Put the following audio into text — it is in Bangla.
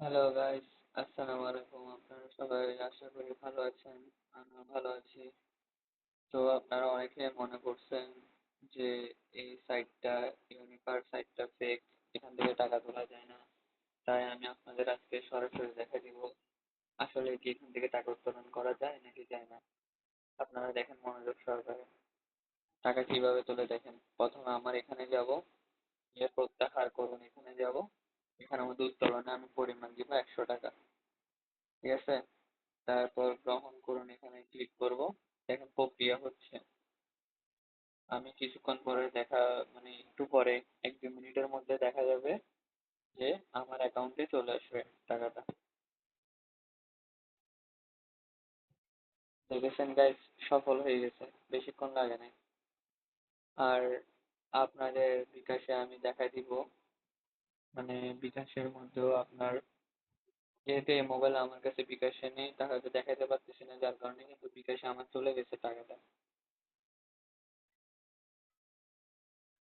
হ্যালো গাইস আসসালামু আলাইকুম আপনারা সবাই আশা করি ভালো আছেন, আমিও ভালো আছি। তো আপনারা অনেকেই মনে করছেন যে এই সাইটটা ইউনিফার সাইটটা ফেক এখান থেকে টাকা তোলা যায় না। তাই আমি আপনাদের আজকে সরাসরি দেখা দিব। আসলে কি এখান থেকে টাকা উত্তোলন করা যায় নাকি যায় না? আপনারা দেখেন মনোযোগ সহকারে। টাকা কীভাবে তোলে দেখেন? প্রথমে আমার এখানে যাব। গিয়ে প্রত্যাহার করুন, এখানে যাব। এখানে আমাদের উত্তোলনে আমি পরিমাণ দিব একশো টাকা। ঠিক আছে? তারপর গ্রহণ করুন, এখানে ক্লিক করব। দেখেন প্রক্রিয়া হচ্ছে। আমি কিছুক্ষণ পরে দেখা মানে একটু পরে, এক দুই মিনিটের মধ্যে দেখা যাবে যে আমার অ্যাকাউন্টে চলে আসবে টাকাটা। দেখেছেন গাইস সফল হয়ে গেছে। বেশিক্ষণ লাগে নাই। আর আপনাদের বিকাশে আমি দেখাই দিব মানে বিকাশের মধ্যেও আপনার যেহেতু এই মোবাইল আমার কাছে বিকাশে নেই, তাহলে দেখাইতে পারতেছি না, যার কারণে কিন্তু বিকাশে আমার চলে গেছে টাকাটা।